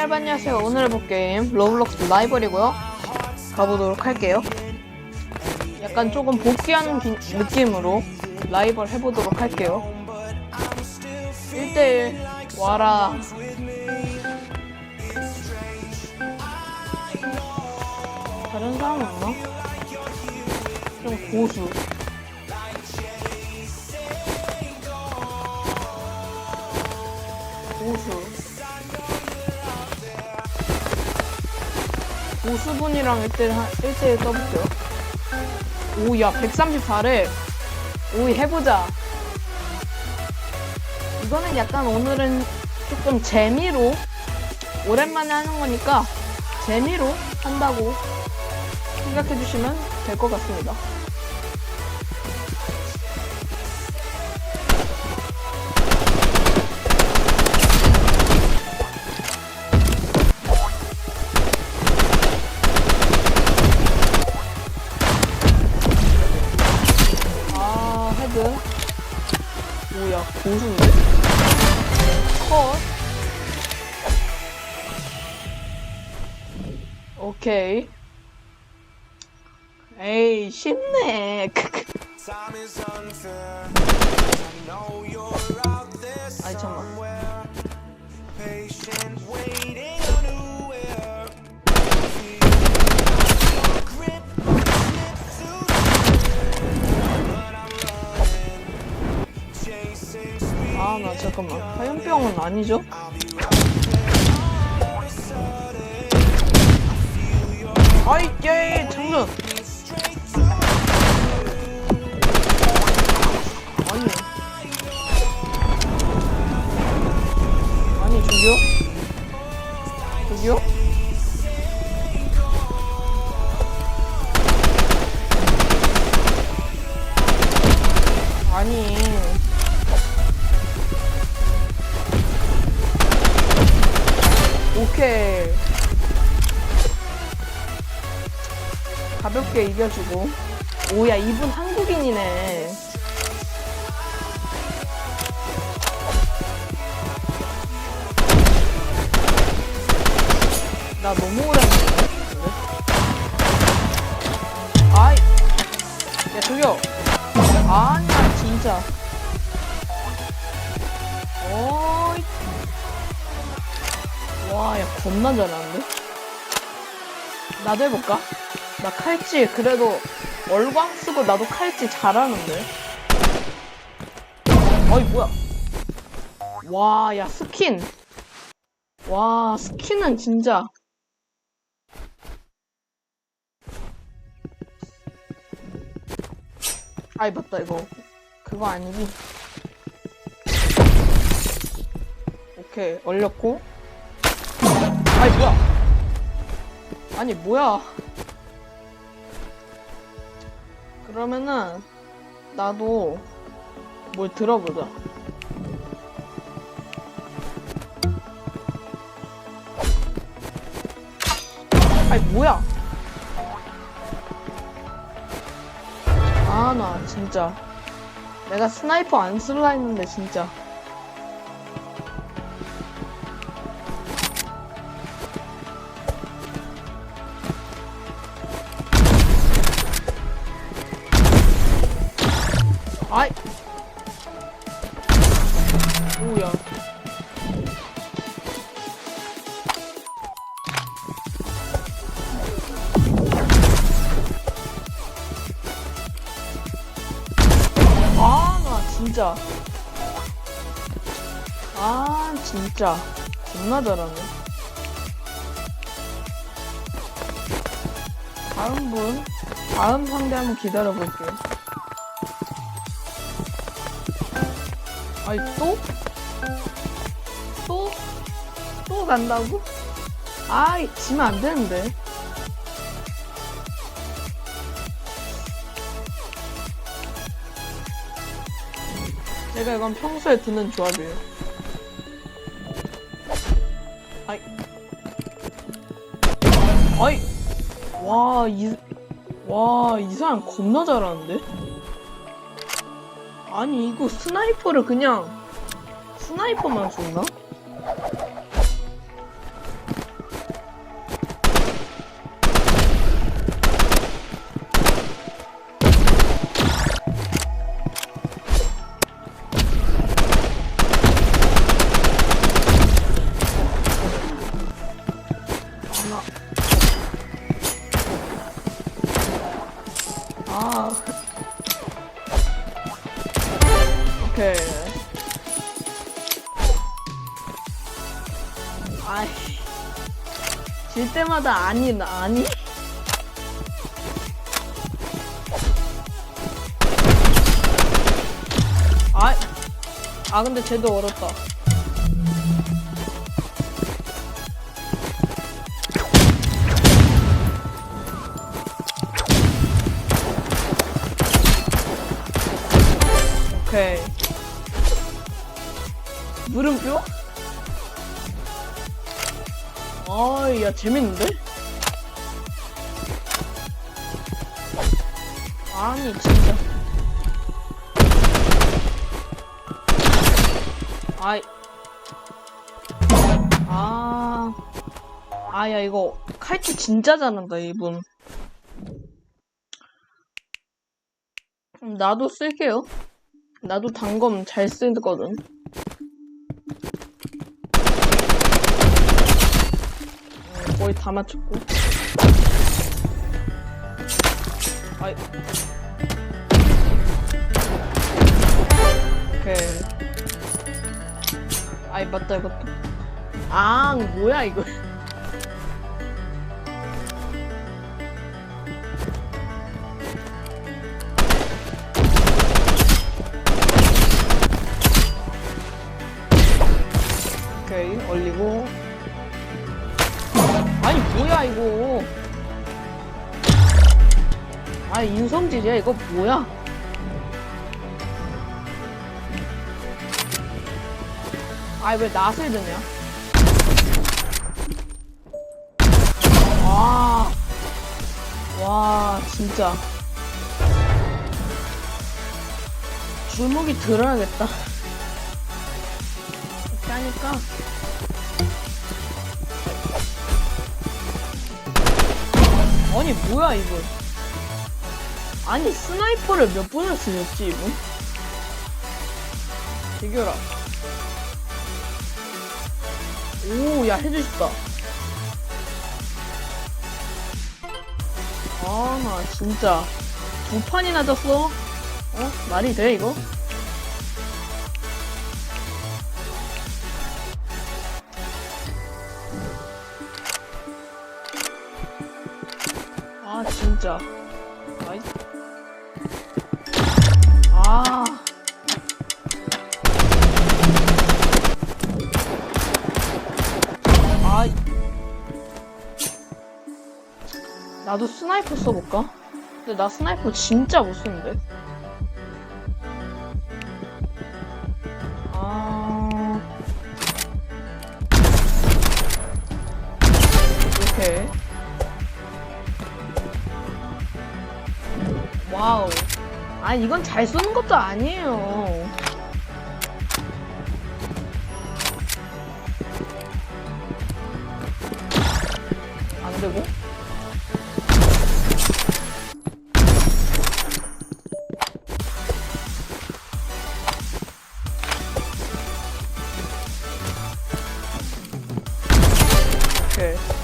여러분 안녕하세요. 오늘 해볼 게임 로블록스 라이벌이고요. 가보도록 할게요. 약간 조금 복귀하는 기- 느낌으로 라이벌 해보도록 할게요. 1대1 와라. 다른 사람 없나? 좀 고수. 고수 고수분이랑 1대1 1대1 떠볼게요 오야 134래 오이 해보자. 이거는 약간 오늘은 조금 재미로 오랜만에 하는 거니까 재미로 한다고 생각해 주시면 될 것 같습니다. 오케이. 에이, 쉽네. 아이, 잠깐만. 아, 나 잠깐만. 화염병은 아니죠? 아이, 예, 장전. 아니. 아니? 저기요? 이겨주고. 오야, 이분 한국인이네. 나 너무 했는데? 아이. 야, 저기요. 아니야, 진짜. 어이. 와, 야, 겁나 잘하는데? 나도 해볼까? 나 칼질, 그래도 얼광 쓰고 나도 칼질 잘하는데? 어이, 뭐야. 와, 야, 스킨. 와, 스킨은 진짜. 아이, 맞다, 이거. 그거 아니지. 오케이, 얼렸고. 아이, 뭐야. 아니, 뭐야. 그러면은, 나도 뭘 들어보자. 아이, 뭐야. 아, 나 진짜. 내가 스나이퍼 안 쓸라 했는데, 진짜. 아이. 오야. 아, 나 진짜. 아, 진짜. 겁나 잘하네. 다음 분. 다음 상대 한번 기다려볼게요. 아니, 또? 또? 또 간다고? 아이, 지면 안 되는데. 제가 이건 평소에 드는 조합이에요. 아이. 아이. 와, 이, 와, 이 사람 겁나 잘하는데? 아니 이거 스나이퍼를 그냥 스나이퍼만 쏘나? 아. 오케이. 아이. 질 때마다 아니, 나 아니? 아, 아 근데 쟤도 어렵다. 물음표? 아이, 야, 재밌는데? 아니, 진짜. 아이. 아. 아, 야, 이거, 칼치 진짜 잘한다, 이분. 음, 나도 쓸게요. 나도 단검 잘 쓰거든. 어, 거의 다 맞췄고. 아이. 오케이. 아이, 맞다, 이것도. 아, 뭐야, 이거. 오케이, 올리고. 아니, 뭐야, 이거. 아, 인성질이야, 이거 뭐야? 아, 왜 낫을 드냐? 와. 와, 진짜. 주먹이 들어야겠다. 하니까. 아니, 뭐야, 이거. 아니, 스나이퍼를 몇 번을 쓰셨지, 이분? 대결아. 오, 야, 해주셨다. 아, 나 진짜. 두 판이나 졌어? 어? 말이 돼, 이거? 진짜. 아이. 아. 아이. 나도 스나이퍼 써볼까? 근데 나 스나이퍼 진짜 못 쓰는데. 와우. 아, 이건 잘 쏘는 것도 아니에요. 안 되고. 오케이.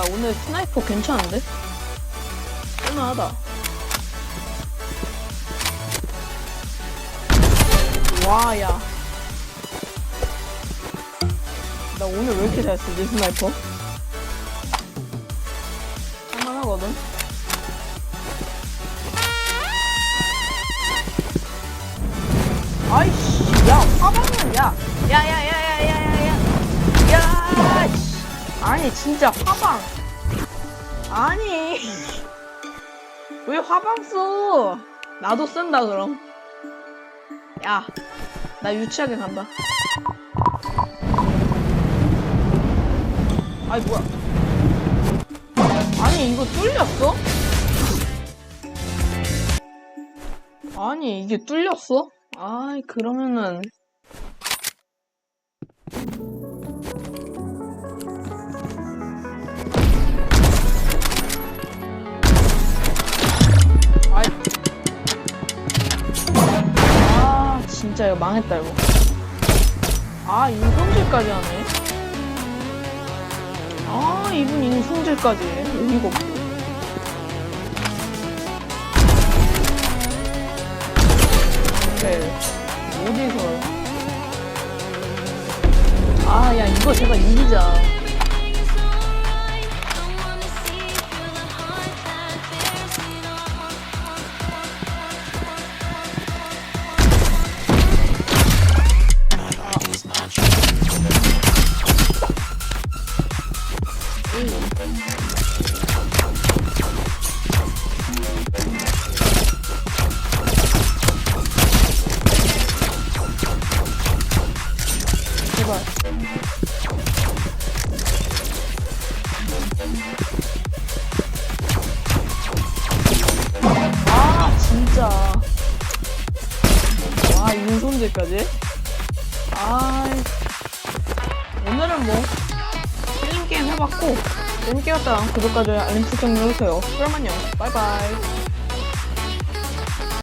야, 오늘 스나이퍼 괜찮은데? 쓸만하다. 와, 야. 나 오늘 왜 이렇게 잘 쓰지, 스나이퍼? 할만하거든? 아이씨, 야, 화방은, 야. 야, 야, 야, 야, 야, 야, 아니, 진짜 화방. 아니. 왜 화방 써? 나도 쓴다, 그럼. 야, 나 유치하게 간다. 아이, 뭐야. 아니, 이거 뚫렸어? 아니, 이게 뚫렸어? 아이, 그러면은. 진짜 이거 망했다 이거. 아 인성질까지 하네. 아 이분 인성질까지 의미가 없어. 네. 어디서 아야 이거 제가 이기자. 와, 윤손제까지? 아, 오늘은 뭐, 힐링 게임 해봤고, 재밌게 봤다면 구독과 좋아요, 알림 설정 눌러주세요. 그럼 안녕. 바이바이.